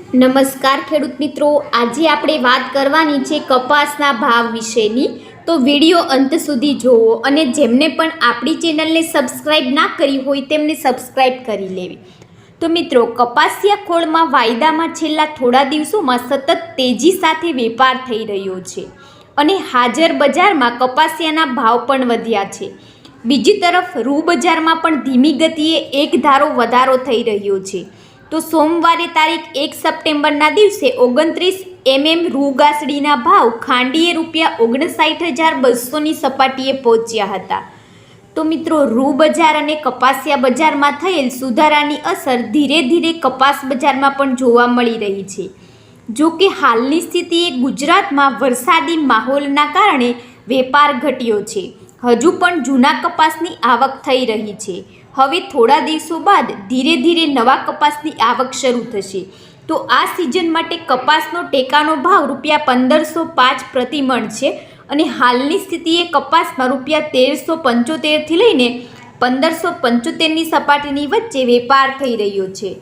નમસ્કાર ખેડૂત મિત્રો, આજે આપણે વાત કરવાની છે કપાસના ભાવ વિશેની. તો વીડિયો અંત સુધી જોવો અને જેમને પણ આપણી ચેનલને સબસ્ક્રાઈબ ના કરી હોય તેમને સબસ્ક્રાઈબ કરી લેવી. તો મિત્રો, કપાસિયા ખોળમાં વાયદામાં છેલ્લા થોડા દિવસોમાં સતત તેજી સાથે વેપાર થઈ રહ્યો છે અને હાજર બજારમાં કપાસિયાના ભાવ પણ વધ્યા છે. બીજી તરફ, રૂ બજારમાં પણ ધીમી ગતિએ એક ધારો વધારો થઈ રહ્યો છે. તો સોમવારે તારીખ એક સપ્ટેમ્બરના દિવસે ઓગણત્રીસ એમએમ રૂગાસડીના ભાવ ખાંડીએ રૂપિયા ઓગણસાઠ હજાર બસોની સપાટીએ પહોંચ્યા હતા. તો મિત્રો, રૂ બજાર અને કપાસિયા બજારમાં થયેલ સુધારાની અસર ધીરે ધીરે કપાસ બજારમાં પણ જોવા મળી રહી છે. જો કે હાલની સ્થિતિએ ગુજરાતમાં વરસાદી માહોલના કારણે વેપાર ઘટ્યો છે. હજુ પણ જૂના કપાસની આવક થઈ રહી છે. હવે થોડા દિવસો બાદ ધીરે ધીરે નવા કપાસની આવક શરૂ થશે. તો આ સિઝન માટે કપાસનો ટેકાનો ભાવ રૂપિયા પંદરસો પાંચ પ્રતિમણ છે અને હાલની સ્થિતિએ કપાસમાં રૂપિયા તેરસો પંચોતેરથી લઈને પંદરસો પંચોતેરની સપાટીની વચ્ચે વેપાર થઈ રહ્યો છે.